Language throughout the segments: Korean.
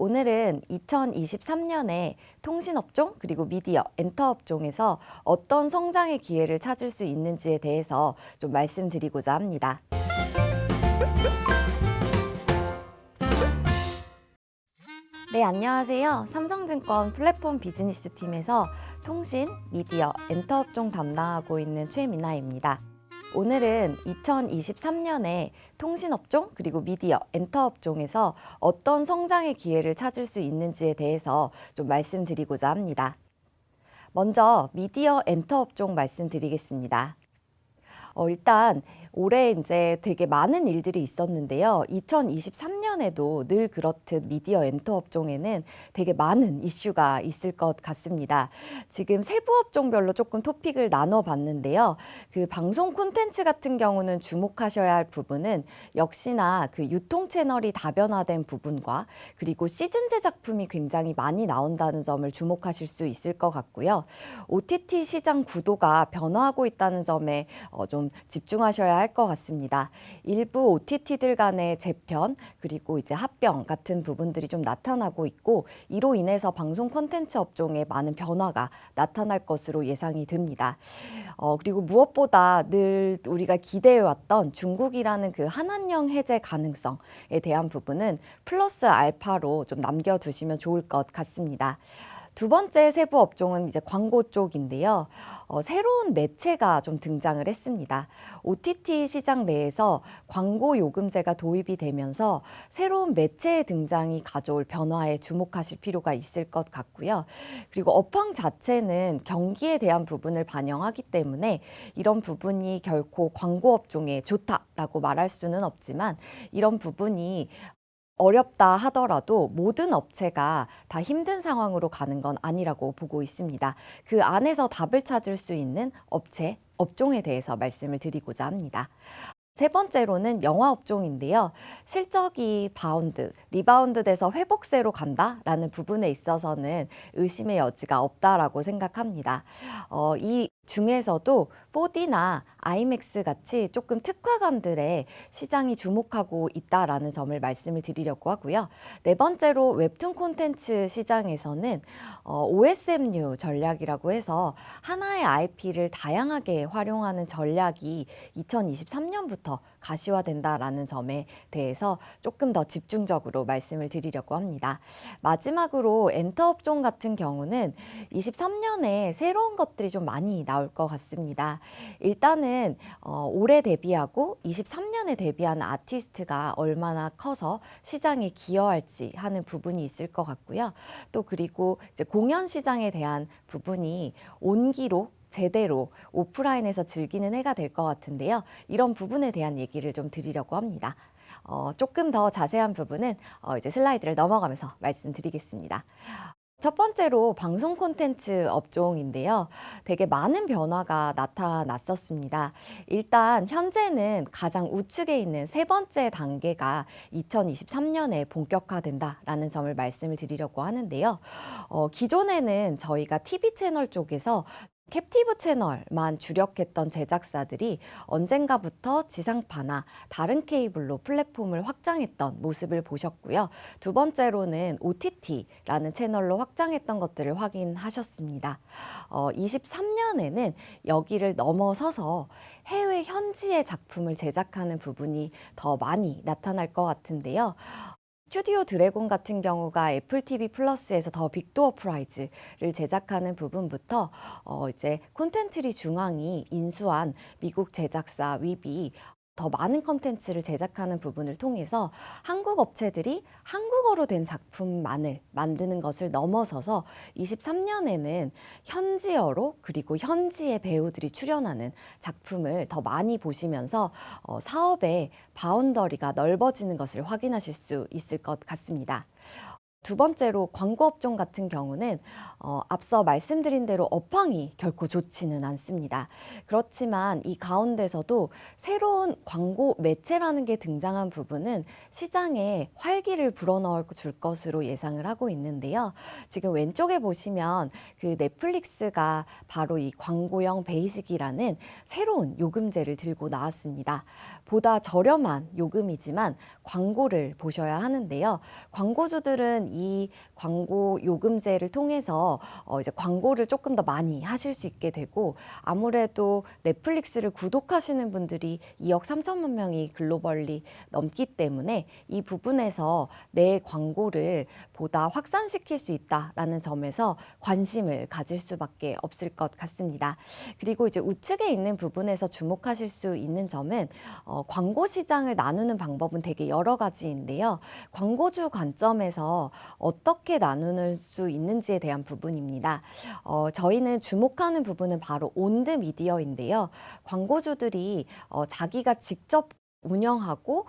오늘은 2023년에 통신업종 그리고 미디어, 엔터업종에서 어떤 성장의 기회를 찾을 수 있는지에 대해서 좀 말씀드리고자 합니다. 네, 안녕하세요. 삼성증권 플랫폼 비즈니스 팀에서 통신, 미디어, 엔터업종 담당하고 있는 최민아입니다. 오늘은 2023년에 통신업종 그리고 미디어, 엔터업종에서 어떤 성장의 기회를 찾을 수 있는지에 대해서 좀 말씀드리고자 합니다. 먼저 미디어 엔터업종 말씀드리겠습니다. 어, 일단 올해 이제 되게 많은 일들이 있었는데요. 2023년에도 늘 그렇듯 미디어 엔터 업종에는 되게 많은 이슈가 있을 것 같습니다. 지금 세부 업종별로 조금 토픽을 나눠 봤는데요. 그 방송 콘텐츠 같은 경우는 주목하셔야 할 부분은 역시나 그 유통 채널이 다변화된 부분과 그리고 시즌제 작품이 굉장히 많이 나온다는 점을 주목하실 수 있을 것 같고요. OTT 시장 구도가 변화하고 있다는 점에 어, 좀 집중하셔야 할 것 같습니다. 일부 OTT들 간의 재편 그리고 이제 합병 같은 부분들이 좀 나타나고 있고 이로 인해서 방송 콘텐츠 업종에 많은 변화가 나타날 것으로 예상이 됩니다. 어, 그리고 무엇보다 늘 우리가 기대해왔던 중국이라는 그 한한령 해제 가능성에 대한 부분은 플러스 알파로 좀 남겨두시면 좋을 것 같습니다. 두 번째 세부 업종은 이제 광고 쪽인데요. 어, 새로운 매체가 좀 등장을 했습니다. OTT 시장 내에서 광고 요금제가 도입이 되면서 새로운 매체의 등장이 가져올 변화에 주목하실 필요가 있을 것 같고요. 그리고 업황 자체는 경기에 대한 부분을 반영하기 때문에 이런 부분이 결코 광고 업종에 좋다라고 말할 수는 없지만 이런 부분이 어렵다 하더라도 모든 업체가 다 힘든 상황으로 가는 건 아니라고 보고 있습니다. 그 안에서 답을 찾을 수 있는 업체, 업종에 대해서 말씀을 드리고자 합니다. 세 번째로는 영화 업종인데요. 실적이 바운드, 리바운드 돼서 회복세로 간다라는 부분에 있어서는 의심의 여지가 없다라고 생각합니다. 어, 이 중에서도 4D나 IMAX 같이 조금 특화감들의 시장이 주목하고 있다라는 점을 말씀을 드리려고 하고요. 네 번째로 웹툰 콘텐츠 시장에서는 어, OSMU 전략이라고 해서 하나의 IP를 다양하게 활용하는 전략이 2023년부터 가시화된다라는 점에 대해서 조금 더 집중적으로 말씀을 드리려고 합니다. 마지막으로 엔터 업종 같은 경우는 23년에 새로운 것들이 좀 많이 나올 것 같습니다. 일단은 어, 올해 데뷔하고 23년에 데뷔한 아티스트가 얼마나 커서 시장에 기여할지 하는 부분이 있을 것 같고요. 또 그리고 이제 공연 시장에 대한 부분이 온기로 제대로 오프라인에서 즐기는 해가 될 것 같은데요. 이런 부분에 대한 얘기를 좀 드리려고 합니다. 어, 조금 더 자세한 부분은 어, 이제 슬라이드를 넘어가면서 말씀드리겠습니다. 첫 번째로 방송 콘텐츠 업종인데요. 되게 많은 변화가 나타났었습니다. 일단 현재는 가장 우측에 있는 세 번째 단계가 2023년에 본격화된다라는 점을 말씀을 드리려고 하는데요. 어, 기존에는 저희가 TV 채널 쪽에서 캡티브 채널만 주력했던 제작사들이 언젠가부터 지상파나 다른 케이블로 플랫폼을 확장했던 모습을 보셨고요. 두 번째로는 OTT라는 채널로 확장했던 것들을 확인하셨습니다. 어, 23년에는 여기를 넘어서서 해외 현지의 작품을 제작하는 부분이 더 많이 나타날 것 같은데요. 스튜디오 드래곤 같은 경우가 애플 TV 플러스에서 더 빅도어 프라이즈를 제작하는 부분부터 어 이제 콘텐츠리 중앙이 인수한 미국 제작사 위비 더 많은 컨텐츠를 제작하는 부분을 통해서 한국 업체들이 한국어로 된 작품만을 만드는 것을 넘어서서 23년에는 현지어로 그리고 현지의 배우들이 출연하는 작품을 더 많이 보시면서 어, 사업의 바운더리가 넓어지는 것을 확인하실 수 있을 것 같습니다. 두 번째로 광고 업종 같은 경우는 어, 앞서 말씀드린 대로 업황이 결코 좋지는 않습니다. 그렇지만 이 가운데서도 새로운 광고 매체라는 게 등장한 부분은 시장에 활기를 불어넣을 줄 것으로 예상을 하고 있는데요. 지금 왼쪽에 보시면 그 넷플릭스가 바로 이 광고형 베이직이라는 새로운 요금제를 들고 나왔습니다. 보다 저렴한 요금이지만 광고를 보셔야 하는데요. 광고주들은 이 광고 요금제를 통해서 어 이제 광고를 조금 더 많이 하실 수 있게 되고 아무래도 넷플릭스를 구독하시는 분들이 2억 3천만 명이 글로벌리 넘기 때문에 이 부분에서 내 광고를 보다 확산시킬 수 있다라는 점에서 관심을 가질 수밖에 없을 것 같습니다. 그리고 이제 우측에 있는 부분에서 주목하실 수 있는 점은 어, 광고 시장을 나누는 방법은 되게 여러 가지인데요. 광고주 관점에서 어떻게 나눌 수 있는지에 대한 부분입니다. 어, 저희는 주목하는 부분은 바로 온드 미디어인데요. 광고주들이 어, 자기가 직접 운영하고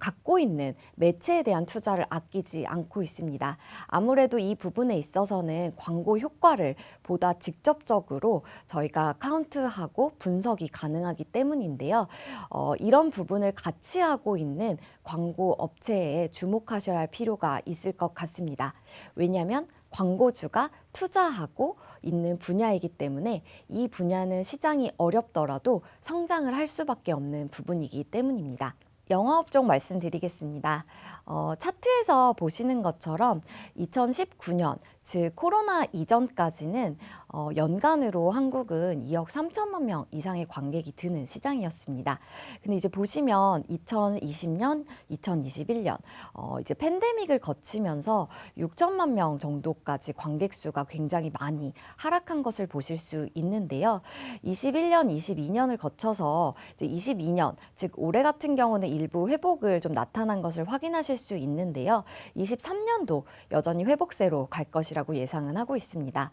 갖고 있는 매체에 대한 투자를 아끼지 않고 있습니다. 아무래도 이 부분에 있어서는 광고 효과를 보다 직접적으로 저희가 카운트하고 분석이 가능하기 때문인데요. 어, 이런 부분을 같이 하고 있는 광고 업체에 주목하셔야 할 필요가 있을 것 같습니다. 왜냐하면 광고주가 투자하고 있는 분야이기 때문에 이 분야는 시장이 어렵더라도 성장을 할 수밖에 없는 부분이기 때문입니다. 영화 업종 말씀드리겠습니다. 어, 차트에서 보시는 것처럼 2019년, 즉 코로나 이전까지는 어, 연간으로 한국은 2억 3천만 명 이상의 관객이 드는 시장이었습니다. 근데 이제 보시면 2020년, 2021년 어, 이제 팬데믹을 거치면서 6천만 명 정도까지 관객 수가 굉장히 많이 하락한 것을 보실 수 있는데요. 21년, 22년을 거쳐서 이제 22년, 즉 올해 같은 경우는 일부 회복을 좀 나타난 것을 확인하실 수 있는데요. 23년도 여전히 회복세로 갈 것이라고 예상은 하고 있습니다.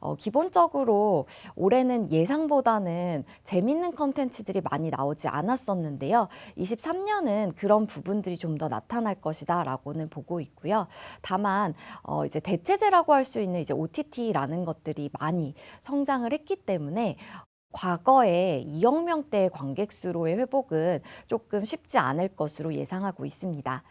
어, 기본 적으로 올해는 예상보다는 재밌는 컨텐츠들이 많이 나오지 않았었는데요. 23년은 그런 부분들이 좀 더 나타날 것이다 라고는 보고 있고요. 다만 어, 이제 대체제라고 할 수 있는 이제 OTT라는 것들이 많이 성장을 했기 때문에 과거에 2억 명대의 관객 수로의 회복은 조금 쉽지 않을 것으로 예상하고 있습니다.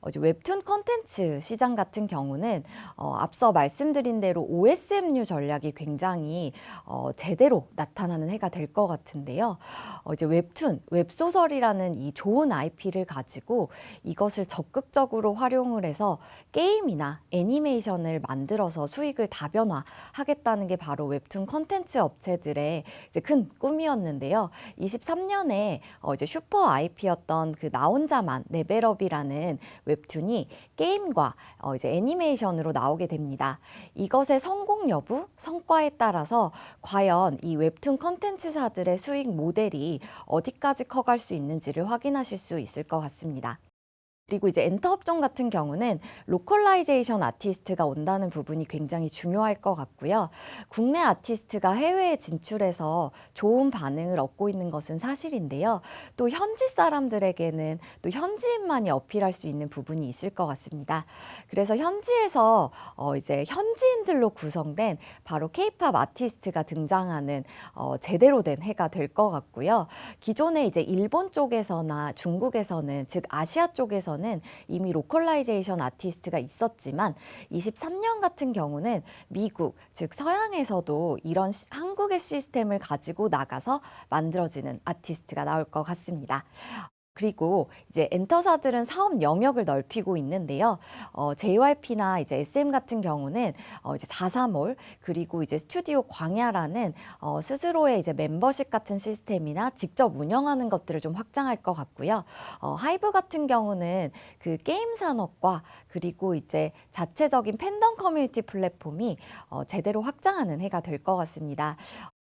어, 웹툰 컨텐츠 시장 같은 경우는 어, 앞서 말씀드린 대로 OSM류 전략이 굉장히 어, 제대로 나타나는 해가 될 것 같은데요. 어, 이제 웹툰, 웹소설이라는 이 좋은 IP를 가지고 이것을 적극적으로 활용을 해서 게임이나 애니메이션을 만들어서 수익을 다변화하겠다는 게 바로 웹툰 컨텐츠 업체들의 이제 큰 꿈이었는데요. 23년에 어 이제 슈퍼 IP였던 그 나 혼자만 레벨업이라는 웹툰이 게임과 어 이제 애니메이션으로 나오게 됩니다. 이것의 성공 여부, 성과에 따라서 과연 이 웹툰 컨텐츠사들의 수익 모델이 어디까지 커갈 수 있는지를 확인하실 수 있을 것 같습니다. 그리고 이제 엔터 업종 같은 경우는 로컬라이제이션 아티스트가 온다는 부분이 굉장히 중요할 것 같고요. 국내 아티스트가 해외에 진출해서 좋은 반응을 얻고 있는 것은 사실인데요. 또 현지 사람들에게는 또 현지인만이 어필할 수 있는 부분이 있을 것 같습니다. 그래서 현지에서 어 이제 현지인들로 구성된 바로 케이팝 아티스트가 등장하는 어 제대로 된 해가 될 것 같고요. 기존에 이제 일본 쪽에서나 중국에서는 즉 아시아 쪽에서 는 이미 로컬라이제이션 아티스트가 있었지만 23년 같은 경우는 미국 즉 서양에서도 이런 시- 한국의 시스템을 가지고 나가서 만들어지는 아티스트가 나올 것 같습니다. 그리고 이제 엔터사들은 사업 영역을 넓히고 있는데요. 어, JYP나 이제 SM 같은 경우는 어, 이제 자사몰 그리고 이제 스튜디오 광야라는 어, 스스로의 이제 멤버십 같은 시스템이나 직접 운영하는 것들을 좀 확장할 것 같고요. 어, 하이브 같은 경우는 그 게임 산업과 그리고 이제 자체적인 팬덤 커뮤니티 플랫폼이 어, 제대로 확장하는 해가 될 것 같습니다.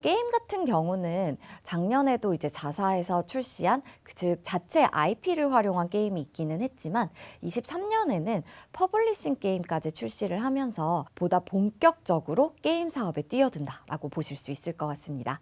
게임 같은 경우는 작년에도 이제 자사에서 출시한 그즉 자체 IP를 활용한 게임이 있기는 했지만 23년에는 퍼블리싱 게임까지 출시를 하면서 보다 본격적으로 게임 사업에 뛰어든다라고 보실 수 있을 것 같습니다.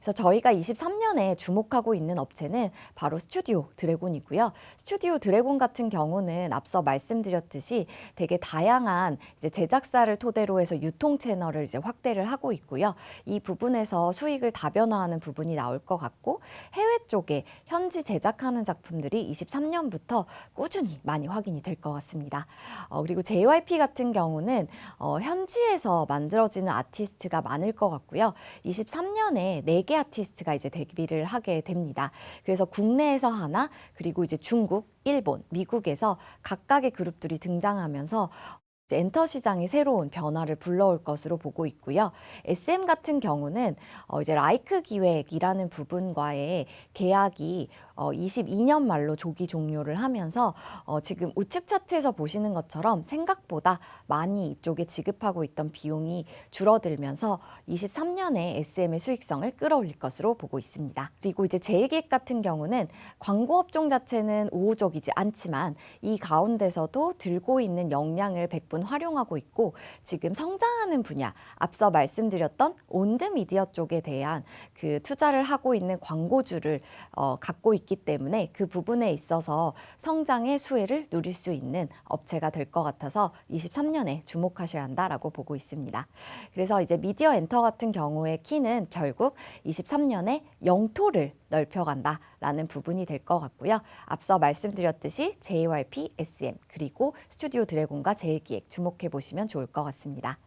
그래서 저희가 23년에 주목하고 있는 업체는 바로 스튜디오 드래곤이고요. 스튜디오 드래곤 같은 경우는 앞서 말씀드렸듯이 되게 다양한 제작사를 토대로 해서 유통 채널을 이제 확대를 하고 있고요. 이 부분에 서 수익을 다변화하는 부분이 나올 것 같고 해외 쪽에 현지 제작하는 작품들이 23년부터 꾸준히 많이 확인이 될 것 같습니다. 어, 그리고 JYP 같은 경우는 어, 현지에서 만들어지는 아티스트가 많을 것 같고요. 23년에 4개 아티스트가 이제 데뷔를 하게 됩니다. 그래서 국내에서 하나, 그리고 이제 중국, 일본, 미국에서 각각의 그룹들이 등장하면서 엔터 시장이 새로운 변화를 불러올 것으로 보고 있고요. SM 같은 경우는 어 이제 라이크 기획이라는 부분과의 계약이 어 22년 말로 조기 종료를 하면서 어 지금 우측 차트에서 보시는 것처럼 생각보다 많이 이쪽에 지급하고 있던 비용이 줄어들면서 23년에 SM의 수익성을 끌어올릴 것으로 보고 있습니다. 그리고 이제 제일기획 같은 경우는 광고 업종 자체는 우호적이지 않지만 이 가운데서도 들고 있는 역량을 100분 활용하고 있고 지금 성장하는 분야 앞서 말씀드렸던 온드 미디어 쪽에 대한 그 투자를 하고 있는 광고주를 어, 갖고 있기 때문에 그 부분에 있어서 성장의 수혜를 누릴 수 있는 업체가 될 것 같아서 23년에 주목하셔야 한다라고 보고 있습니다. 그래서 이제 미디어 엔터 같은 경우의 키는 결국 23년에 영토를 넓혀간다라는 부분이 될 것 같고요. 앞서 말씀드렸듯이 JYP, SM 그리고 스튜디오 드래곤과 제일기획 주목해 보시면 좋을 것 같습니다.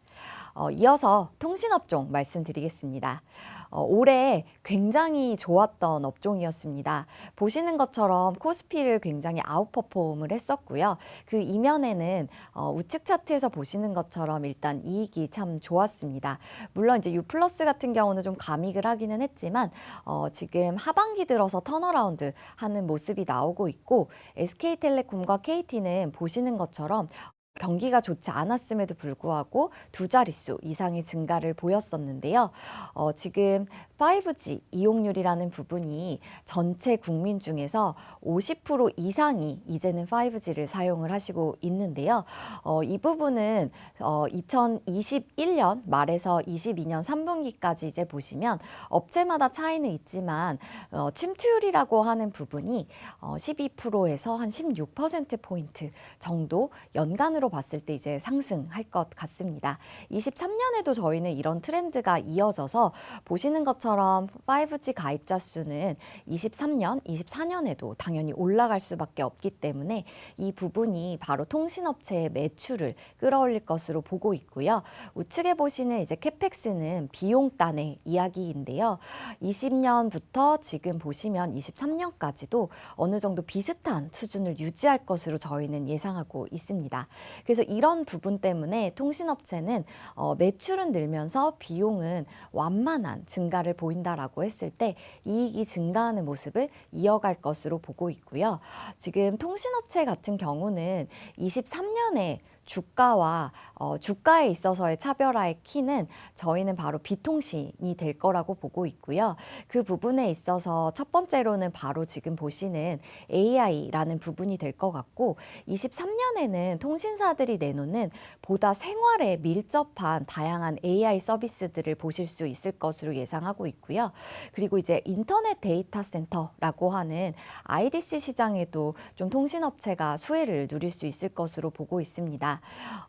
어, 이어서 통신업종 말씀드리겠습니다. 어, 올해 굉장히 좋았던 업종이었습니다. 보시는 것처럼 코스피를 굉장히 아웃퍼폼을 했었고요. 그 이면에는 어, 우측 차트에서 보시는 것처럼 일단 이익이 참 좋았습니다. 물론 이제 U 플러스 같은 경우는 좀 감익을 하기는 했지만 어, 지금 하반기 들어서 턴어라운드 하는 모습이 나오고 있고 SK텔레콤과 KT는 보시는 것처럼 경기가 좋지 않았음에도 불구하고 두 자릿수 이상의 증가를 보였었는데요. 어, 지금 5G 이용률이라는 부분이 전체 국민 중에서 50% 이상이 이제는 5G를 사용을 하시고 있는데요. 어, 이 부분은 어, 2021년 말에서 22년 3분기까지 이제 보시면 업체마다 차이는 있지만 어, 침투율이라고 하는 부분이 어, 12%에서 한 16%포인트 정도 연간으로 봤을 때 이제 상승할 것 같습니다. 23년에도 저희는 이런 트렌드가 이어져서 보시는 것처럼 5G 가입자 수는 23년, 24년에도 당연히 올라갈 수밖에 없기 때문에 이 부분이 바로 통신업체의 매출을 끌어올릴 것으로 보고 있고요. 우측에 보시는 이제 캐펙스는 비용단의 이야기인데요. 20년부터 지금 보시면 23년까지도 어느 정도 비슷한 수준을 유지할 것으로 저희는 예상하고 있습니다. 그래서 이런 부분 때문에 통신업체는 어, 매출은 늘면서 비용은 완만한 증가를 보인다라고 했을 때 이익이 증가하는 모습을 이어갈 것으로 보고 있고요. 지금 통신업체 같은 경우는 23년에 주가와 어, 주가에 있어서의 차별화의 키는 저희는 바로 비통신이 될 거라고 보고 있고요. 그 부분에 있어서 첫 번째로는 바로 지금 보시는 AI라는 부분이 될 것 같고 23년에는 통신사들이 내놓는 보다 생활에 밀접한 다양한 AI 서비스들을 보실 수 있을 것으로 예상하고 있고요. 그리고 이제 인터넷 데이터 센터라고 하는 IDC 시장에도 좀 통신업체가 수혜를 누릴 수 있을 것으로 보고 있습니다.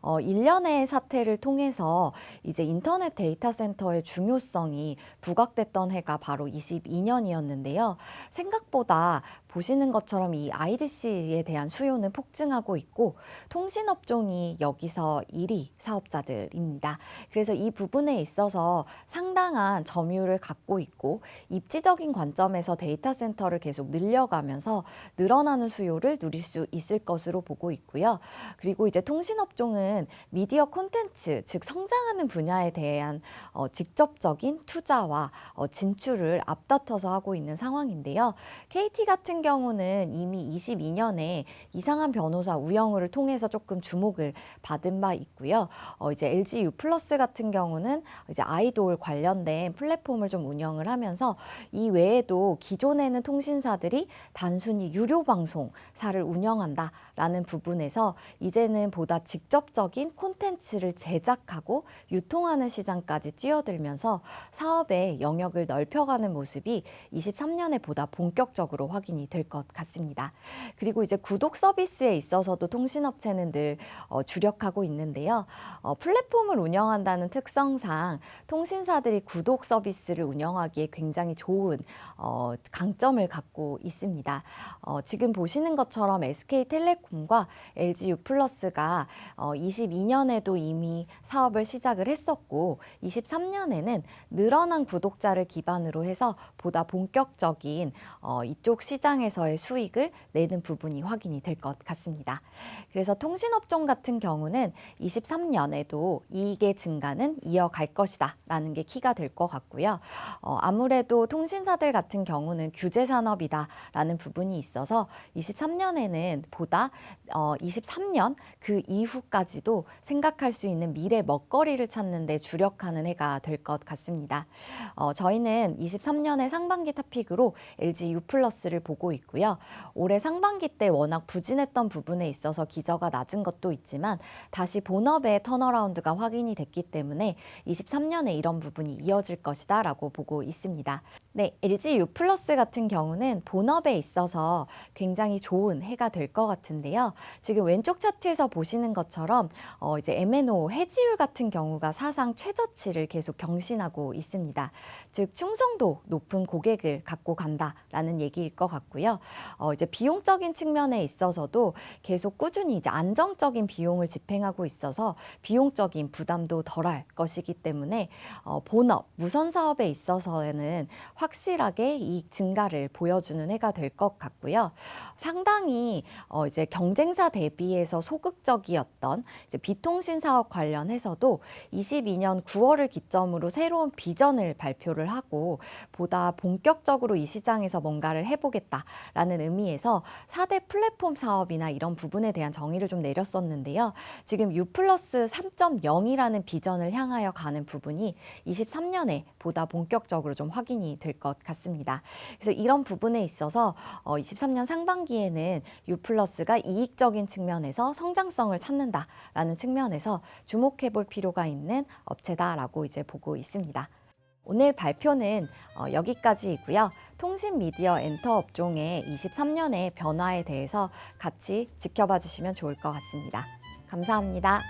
어, 일련의 사태를 통해서 이제 인터넷 데이터 센터의 중요성이 부각됐던 해가 바로 22년이었는데요. 생각보다 보시는 것처럼 이 IDC에 대한 수요는 폭증하고 있고 통신업종이 여기서 1위 사업자들입니다. 그래서 이 부분에 있어서 상당한 점유율을 갖고 있고 입지적인 관점에서 데이터 센터를 계속 늘려가면서 늘어나는 수요를 누릴 수 있을 것으로 보고 있고요. 그리고 이제 통신업종은 미디어 콘텐츠, 즉 성장하는 분야에 대한 어, 직접적인 투자와 어, 진출을 앞다퉈서 하고 있는 상황인데요. KT 같은 경우는 이미 22년에 이상한 변호사 우영우를 통해서 조금 주목을 받은 바 있고요. 어, 이제 LG U 플러스 같은 경우는 이제 아이돌 관련된 플랫폼을 좀 운영을 하면서 이 외에도 기존에는 통신사들이 단순히 유료 방송사를 운영한다라는 부분에서 이제는 보다 직접적인 콘텐츠를 제작하고 유통하는 시장까지 뛰어들면서 사업의 영역을 넓혀가는 모습이 23년에 보다 본격적으로 확인이 될 것 같습니다. 그리고 이제 구독 서비스에 있어서도 통신업체는 늘 어, 주력하고 있는데요. 어, 플랫폼을 운영한다는 특성상 통신사들이 구독 서비스를 운영하기에 굉장히 좋은 어, 강점을 갖고 있습니다. 어, 지금 보시는 것처럼 SK텔레콤과 LG U 플러스가 어, 22년에도 이미 사업을 시작을 했었고 23년에는 늘어난 구독자를 기반으로 해서 보다 본격적인 어, 이쪽 시장에 시장에서의 수익을 내는 부분이 확인이 될 것 같습니다. 그래서 통신업종 같은 경우는 23년에도 이익의 증가는 이어갈 것이다 라는 게 키가 될 것 같고요. 어, 아무래도 통신사들 같은 경우는 규제 산업이다 라는 부분이 있어서 23년에는 보다 어, 23년 그 이후까지도 생각할 수 있는 미래 먹거리를 찾는 데 주력하는 해가 될 것 같습니다. 어, 저희는 23년의 상반기 타픽으로 LG U 플러스를 보고 있고요. 올해 상반기 때 워낙 부진했던 부분에 있어서 기저가 낮은 것도 있지만 다시 본업의 턴어라운드가 확인이 됐기 때문에 23년에 이런 부분이 이어질 것이다 라고 보고 있습니다. 네, LG U 플러스 같은 경우는 본업에 있어서 굉장히 좋은 해가 될 것 같은데요. 지금 왼쪽 차트에서 보시는 것처럼 어, 이제 M&O 해지율 같은 경우가 사상 최저치를 계속 경신하고 있습니다. 즉 충성도 높은 고객을 갖고 간다라는 얘기일 것 같고요. 어, 이제 비용적인 측면에 있어서도 계속 꾸준히 이제 안정적인 비용을 집행하고 있어서 비용적인 부담도 덜할 것이기 때문에 어, 본업 무선 사업에 있어서는 확실하게 이익 증가를 보여주는 해가 될 것 같고요. 상당히 어, 이제 경쟁사 대비해서 소극적이었던 이제 비통신 사업 관련해서도 22년 9월을 기점으로 새로운 비전을 발표를 하고 보다 본격적으로 이 시장에서 뭔가를 해보겠다 라는 의미에서 4대 플랫폼 사업이나 이런 부분에 대한 정의를 좀 내렸었는데요. 지금 U 플러스 3.0이라는 비전을 향하여 가는 부분이 23년에 보다 본격적으로 좀 확인이 될 것 같습니다. 그래서 이런 부분에 있어서 어, 23년 상반기에는 U 플러스가 이익적인 측면에서 성장성을 찾는다라는 측면에서 주목해 볼 필요가 있는 업체다라고 이제 보고 있습니다. 오늘 발표는 어, 여기까지이고요. 통신 미디어 엔터 업종의 23년의 변화에 대해서 같이 지켜봐 주시면 좋을 것 같습니다. 감사합니다.